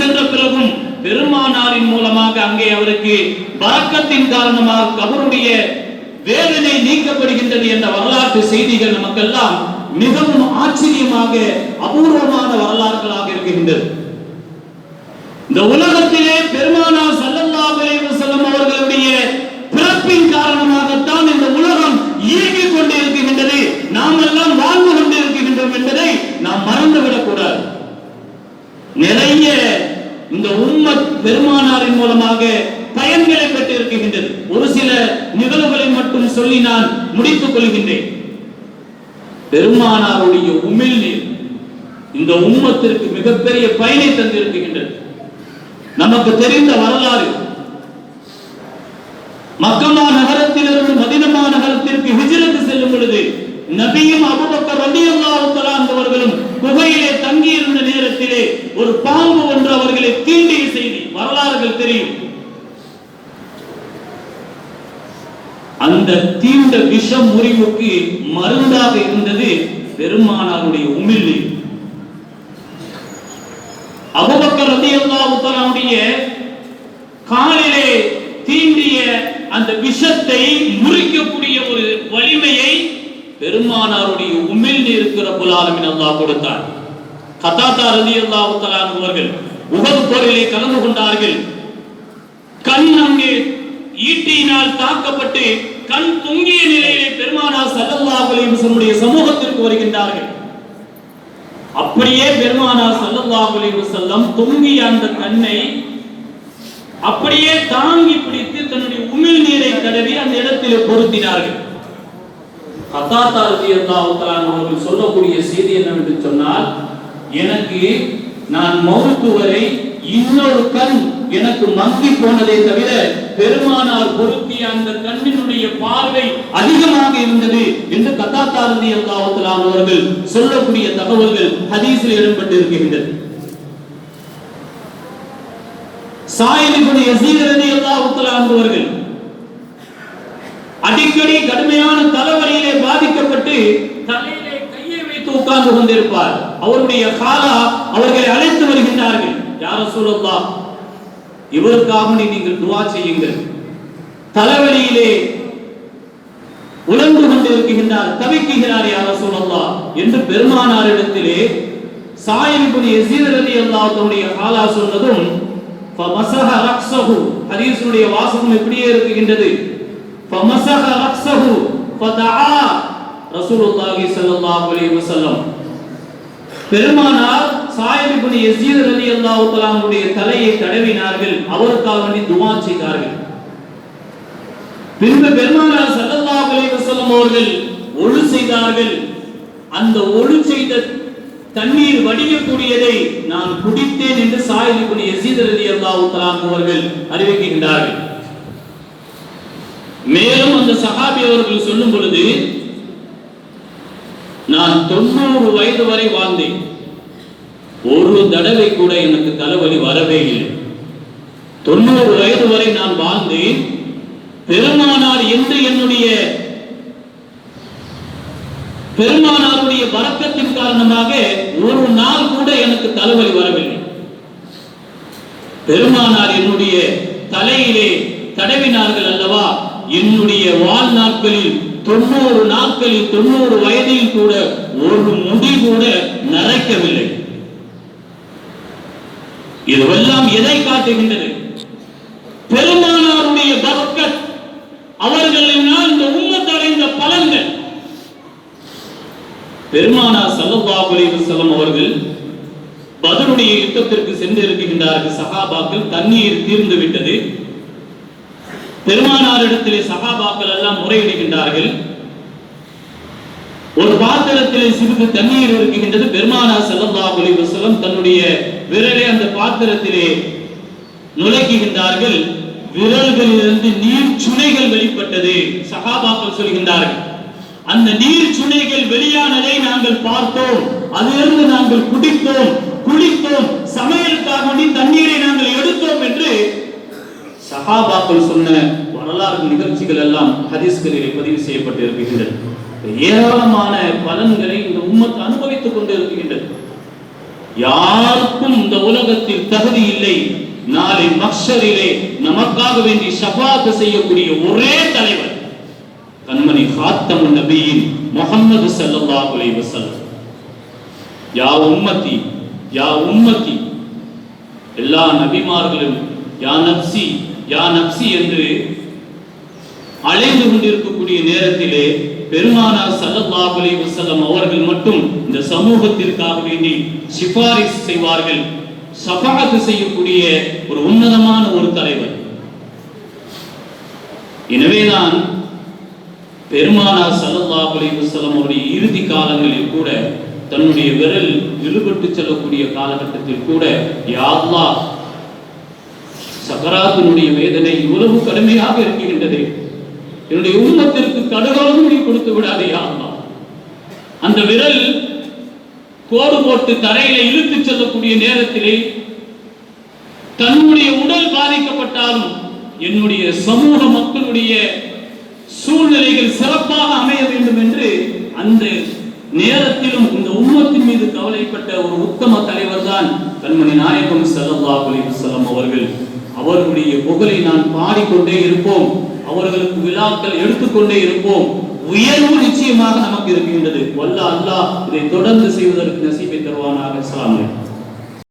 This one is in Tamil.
சென்ற பிறகும் பெருமானாரின் மூலமாக அங்கே அவருக்கு பறக்கத்தின் காரணமாக கபருடைய வேதனை நீக்கப்படுகின்றது என்ற வரலாற்று செய்திகள் நமக்கெல்லாம் மிகவும் ஆச்சரியமாக அபூர்வமான வரலாறுகளாக இருக்கின்றது. இந்த உலகத்திலே பெருமானார் சல்லல்லாஹு அலைஹி வஸல்லம் அவர்களுடைய பிறப்பின் காரணமாக இந்த உம்மத் பெருமானாரின் மூலமாக பயன்களை பெற்றிருக்கின்றது. ஒரு சில நிகழ்வுகளை மட்டும் சொல்லி நான் முடித்துக் கொள்கின்றேன். பெருமானாருடைய உமிழ்நீர் இந்த உம்மத்திற்கு மிகப்பெரிய பயனை தந்திருக்கின்றது. நமக்கு தெரிந்த வரலாறு மக்கமா நகரத்திலிருந்து மதினமா நகரத்திற்கு ஹிஜ்ரத் செல்லும் பொழுது நபியும் அபுபக்கர் ரலியல்லாஹு தஆலா அவர்களும் குகையிலே தங்கி இருந்த நேரத்திலே ஒரு பாம்பு ஒன்று அவர்களை தீண்டிய செய்தி வரலாறுகள் தெரியும். அந்த தீண்ட விஷம் முறிவுக்கு மருந்தாக இருந்தது பெருமானாருடைய உமிழ்நீர். அபுபக்கர் ரதி அல்லாவுடைய காலிலே தீண்டிய அந்த விஷத்தை முறிக்கக்கூடிய ஒரு வலிமையை பெருமானாருடைய உமிழ்நீர் இருக்கிற அல்லாஹ் கொடுத்தார். கதாத்தா ரலியல்லாஹு தஆலா அவர்கள் உகது போரிலே கலந்து கொண்டார்கள். கண் அங்கே ஈட்டியினால் தாக்கப்பட்டு கண் தொங்கிய நிலையிலே பெருமானார் ஸல்லல்லாஹு அலைஹி வஸல்லம் சமூகத்திற்கு வருகின்றார்கள். அப்படியே பெருமானார் ஸல்லல்லாஹு அலைஹி வஸல்லம் தொங்கிய அந்த கண்ணை அப்படியே தாங்கி பிடித்து தன்னுடைய உமிழ் நீரை தடவி அந்த இடத்திலே பொருத்தினார்கள். கத்தாத்தா ரலியல்லாஹு அவர்கள் சொல்லக்கூடிய செய்தி என்னவென்று சொன்னால் எனக்கு நான் மௌத்து வரை இன்னொரு கண் எனக்கு மங்கி போனதை தவிர பெருமானார் பொருத்திய அந்த கண்ணினுடைய பார்வை அதிகமாக இருந்தது என்று கத்தாத்தா தாரதி அவர்கள் சொல்லக்கூடிய தகவல்கள் ஹதீஸில் இடம்பெற்றிருக்கின்றது சாயித் இப்னு யஸீத் ரலியல்லாஹு அவர்கள் அடிக்கடி கடுமையான தலைவலியிலே பாதிக்கப்பட்டு தலையிலே கையை வைத்து உட்கார்ந்து கொண்டிருப்பார். அவருடைய காலா அவர்களை அழைத்து வருகின்றார்கள். யார சொல்லலாம் இவருக்காக நீங்கள் துவா செய்யுங்கள். தலைவலியிலே உழந்து கொண்டிருக்கின்றார் தவிக்குகிறார் யார சொல்லலாம் என்று பெருமானாரிடத்திலே சாயிபுன் எசீர் அலி அல்லாஹ்வுடைய காலா சொன்னதும் ஃபமஸஹ ரக்ஸஹு. ஹதீஸுடைய வாசகம் இப்படியே இருக்குகின்றது. ஃபமஸஹ ரக்ஸஹு ஃபதஆ ரசூலுல்லாஹி ஸல்லல்லாஹு அலைஹி வஸல்லம் பெருமானார் சாயிப் இப்னு யஸீத் ரலியல்லாஹு தஆலாவுடைய தலையை தடவினார்கள். அவருக்காக வேண்டி துஆ செய்தார்கள். பின்பு பெருமானார் ஸல்லல்லாஹு அலைஹி வஸல்லம் அவர்கள் ஒழு செய்தார்கள். அந்த ஒழு செய்த தண்ணீர் வடியக்கூடியதை நான் குடித்தேன் என்று சாயிப் இப்னு யஸீத் ரலியல்லாஹு தஆலா அவர்கள் அறிவிக்கின்றார்கள். மேலும் அந்த சஹாபி அவர்கள் சொல்லும் பொழுது நான் தொண்ணூறு வயது வரை வாழ்ந்தேன். ஒரு தடவை கூட எனக்கு தலைவலி வரவே இல்லை. தொண்ணூறு வயது வரை நான் வாழ்ந்தேன். பெருமானார் என்று என்னுடைய பெருமானாருடைய வரக்கத்தின் காரணமாக ஒரு நாள் கூட எனக்கு தலைவலி வரவில்லை. பெருமானார் என்னுடைய தலையிலே தடவினார்கள் அல்லவா? என்னுடைய வாழ்நாட்களில் தொண்ணூறு நாட்களில் தொண்ணூறு வயதில் கூட ஒரு முடி கூட நரைக்கவில்லை. இதுவெல்லாம் எதை காட்டுகின்றது? பெருமானாருடைய பக்கத் அவர்களினால் இந்த உம்மத் அடைந்த பலன்கள். பெருமானார் ஸல்லல்லாஹு அலைஹி அவர்கள் பதருடைய யுத்தத்திற்கு சென்று இருக்கின்றார்கள் சகாபாக்கள் தண்ணீர் தீர்ந்து விட்டது. பெருமானாரிடத்திலே சகாபாக்கள் எல்லாம் முறையிடுகின்றார்கள். ஒரு பாத்திரத்திலே சிறிது தண்ணீர் இருக்குகின்றது பெருமானார் ஸல்லல்லாஹு அலைஹி செல்லம் தன்னுடைய விரலை அந்த பாத்திரத்திலே நுழைக்குகின்றார்கள். விரல்களிலிருந்து நீர் சுனைகள் வெளிப்பட்டது சகாபாக்கள் சொல்கின்றார்கள். அந்த நீர் சுனைகள் வெளியானதை நாங்கள் பார்த்தோம். அதிலிருந்து நாங்கள் குடித்தோம். குளித்தோம் சமையலுக்காக தண்ணீரை நாங்கள் எடுத்தோம் என்று சஹாபாக்கள் சொன்ன வரலாறு நிகழ்ச்சிகள் எல்லாம் ஹதீஸ்களிலே பதிவு செய்யப்பட்டு இருக்கின்றது ஏராளமான பலன்களை இந்த உம்மத்து அனுபவித்துக் கொண்டு இருக்கின்றது. யாருக்கும் இந்த உலகத்தில் தகுதி இல்லை. நாளை மக்ஷரிலே நமக்காக வேண்டி ஷபாத் செய்யக்கூடிய ஒரே தலைவர் கண்மணி ஹாத்தம் நபியின் முகமது சல்லா அலைஹி வஸல்லம். யா உம்மத்தி யா உம்மத்தி எல்லா நபிமார்களும் யா நப்சி யா நப்சி என்று அழைந்து கொண்டிருக்கக்கூடிய நேரத்திலே பெருமானார் ஸல்லல்லாஹு அலைஹி வஸல்லம் அவர்கள் மட்டும் இந்த சமூகத்திற்காக வேண்டி சிபாரிசு செய்வார்கள். ஷஃபாஅத் செய்யக்கூடிய ஒரு உன்னதமான ஒரு தலைவர். எனவேதான் பெருமானார் ஸல்லல்லாஹு அலைஹி வஸல்லம் அவருடைய இறுதி காலங்களில் கூட தன்னுடைய விரல் இழுபட்டு செல்லக்கூடிய காலகட்டத்தில் கூட யா அல்லாஹ் வேதனை இவ்வளவு கடுமையாக இருக்கின்றது. என்னுடைய உள்ளத்திற்கு கடுகளவும் நீ கொடுத்து விடாதே யா அந்த விரல் கோடு போட்டு தரையில இழுத்து செல்லக்கூடிய நேரத்திலே தன்னுடைய உடல் பாதிக்கப்பட்டாலும் என்னுடைய சமூக மக்களுடைய சூழ்நிலைகள் சிறப்பாக அமைய வேண்டும் என்று அந்த நேரத்திலும் இந்த உம்மத்தின் மீது கவலைப்பட்ட ஒரு உத்தம தலைவர் தான் கண்மணி நாயகம் ஸல்லல்லாஹு அலைஹி அவர்கள். அவர்களுடைய புகழை நான் பாடிக்கொண்டே இருப்போம். அவர்களுக்கு விழாக்கள் எடுத்துக்கொண்டே இருப்போம். உயர்வு நிச்சயமாக நமக்கு இருக்கின்றது. வல்ல அல்லாஹ் இதை தொடர்ந்து செய்வதற்கு நசீபை தருவானாக. அஸ்ஸலாமு